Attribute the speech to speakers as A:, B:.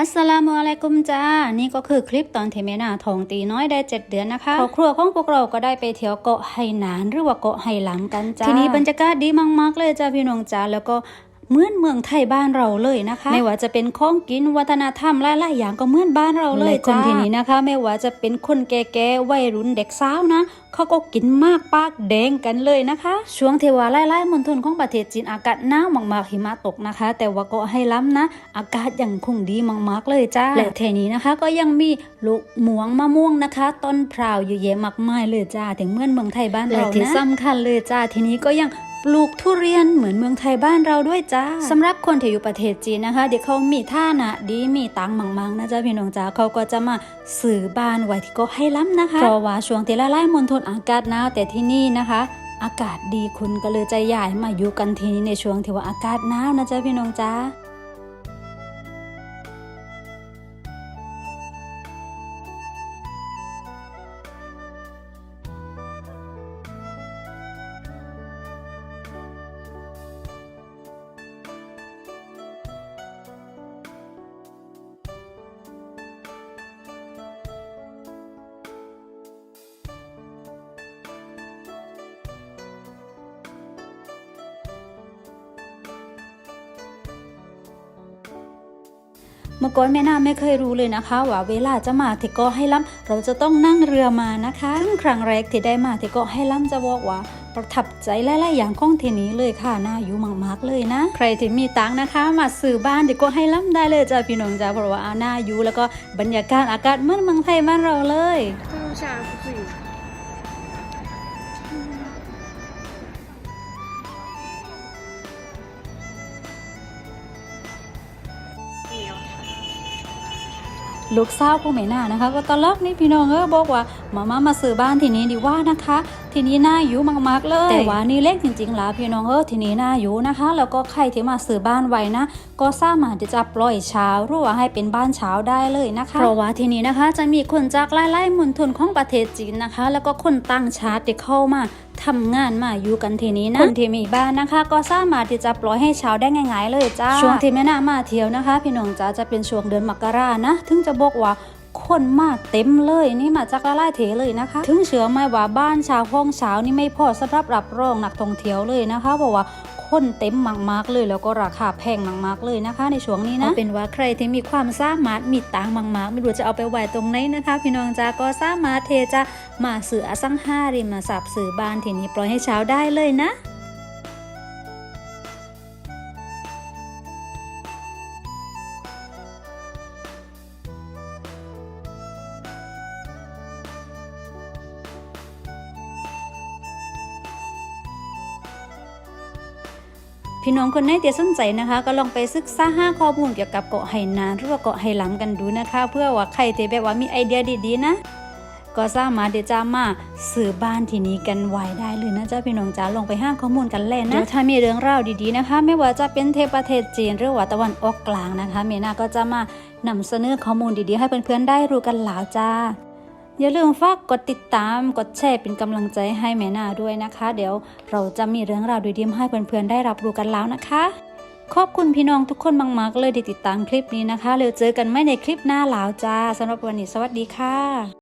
A: อัสสลามุอะลัยกุมจ้า นี่ก็คือคลิปตอนที่แม่นาทองตีน้อยได้7เดือนนะคะครอบครัวของพวกเราก็ได้ไปเที่ยวเกาะไหหนานหรือว่าเกาะไหหลังกันจ้า ทีนี้บรรยากาศดีมากๆเลยจ้าพี่น้องจ้าแล้วก็ เหมือนเมืองไทยบ้านเราเลยนะคะ ไม่ว่าจะเป็นของกินวัฒนธรรมหลายๆอย่างก็เหมือนบ้านเราเลยจ้าคนที่นี้นะคะ ไม่ว่าจะเป็นคนแก่ๆวัยรุ่นเด็กสาวนะเขาก็กินมากปากแดงกันเลยนะคะ ช่วงเทวาไล่ๆมณฑลของประเทศจีนอากาศหนาวมากๆหิมะตกนะคะ แต่ว่าก็ให้ล้ำนะ อากาศยังคงดีมากๆเลยจ้าและเทนี้นะคะก็ยังมีลูกหมวงมะม่วงนะคะ ต้นพร้าวเยอะแยะมากมายเลยจ้าถึงเมื่อนเมืองไทยบ้านเรานะที่สำคัญเลยจ้าทีนี้ก็ยัง ปลูกทุเรียนเหมือนเมืองไทยบ้านเราด้วยจ้าสำหรับคนที่อยู่ประเทศจีนนะคะ เดี๋ยวเขามีท่านะดีมีตังค์มังๆนะจ๊ะพี่น้องจ้าเขาก็จะมาสื่อบ้านไว้ที่ก็ให้ล้ำนะคะเพราะว่าช่วงที่ละลายมณฑลอากาศหนาวแต่ที่นี่นะคะอากาศดีคุณก็เลยใจใหญ่มาอยู่กันทีนี้ในช่วงที่ว่าอากาศหนาวนะจ๊ะพี่น้องจ้า เมื่อก่อนแม่นาไม่เคยรู้เลยนะคะ ว่าเวลาจะมาที่เกาะให้ล้ำเราจะต้องนั่งเรือมานะคะซึ่งครั้งแรกที่ได้มาที่เกาะให้ล้ำจะบอกว่าประทับใจหลายๆอย่างของเทนี้เลยค่ะน่าอยู่มากๆเลยนะ ใครที่มีตังนะคะ มาซื้อบ้านที่เกาะให้ล้ำได้เลยจ้าพี่น้องจ้าเพราะว่าเอาหน้าอยู่แล้วก็บรรยากาศอากาศเหมือนเมืองไทยบ้านเราเลย ลูกสาวของแม่นานะคะ ก็ตลกนี่พี่น้องเออบอกว่ามามามาซื้อบ้านที่นี้ดีว่านะคะ ที่นี้น่าอยู่มากๆเลย แต่ว่านี่เล็กจริงๆแล้วพี่น้องเออที่นี้น่าอยู่นะคะ แล้วก็ใครที่มาซื้อบ้านไว้นะ ก็สามารถที่จะปล่อยเช้าหรือว่าให้เป็นบ้านเช้าได้เลยนะคะเพราะว่าที่นี้นะคะจะมีคนจากหลายๆมณฑลของประเทศจีนนะคะ แล้วก็คนต่างชาติที่เข้ามา ทำงานมาอยู่กันที่นี้นะคนที่มีบ้านนะคะ ก็สามารถที่จะปล่อยให้เช้าได้ง่าย ๆ เลยจ้าช่วงที่แม่นามาเที่ยวนะคะ พี่น้องจ้าจะเป็นช่วงเดือนมกรานะ ถึงจะบอกว่าคนมาเต็มเลยนี่มาจากละลายเทเลยนะคะ ถึงเชื่อไหมว่าบ้านชาวห้องเช้านี่ไม่พอสำหรับรับรองนักท่องเที่ยวเลยนะคะเพราะว่า คนเต็มมากๆเลย แล้วก็ราคาแพงมากๆเลยนะคะ ในช่วงนี้นะเเป็นว่าใครที่มีความสามารถมีตังมากๆ ไม่รู้จะเอาไปไว้ตรงไหนนะคะ พี่น้องจ้าก็สามารถเทจะมาซื้ออสังหาริมทรัพย์ซื้อบ้านที่นี้ปล่อยให้เช้าได้เลยนะ พี่น้องคนไหนที่สนใจนะคะ ก็ลองไปศึกษาห้าข้อมูลเกี่ยวกับเกาะไหหนานหรือว่าเกาะไหหลำกันดูนะคะ เพื่อว่าใครที่แบบว่ามีไอเดียดีๆนะก็สามารถที่จะมาซื้อบ้านที่นี้กันไว้ได้เลยนะเจ้าพี่น้องจ๋าลงไปห้างข้อมูลกันเลยนะเดี๋ยวถ้ามีเรื่องราวดีๆนะคะ ไม่ว่าจะเป็นเทพประเทศจีนหรือว่าตะวันออกกลางนะคะ เมนาก็จะมานำเสนอข้อมูลดีๆ ให้เพื่อนๆได้รู้กันหลาวจ้า อย่าลืมฝากกดติดตามกดแชร์เป็นกำลังใจให้แม่นาด้วยนะคะ เดี๋ยวเราจะมีเรื่องราวดีๆมให้เพื่อนๆได้รับรู้กันแล้วนะคะ ขอบคุณพี่น้องทุกคนมากๆเลยที่ติดตามคลิปนี้นะคะแล้วเจอกันไม่ในคลิปหน้าแล้วจ้าสำหรับวันนี้สวัสดีค่ะ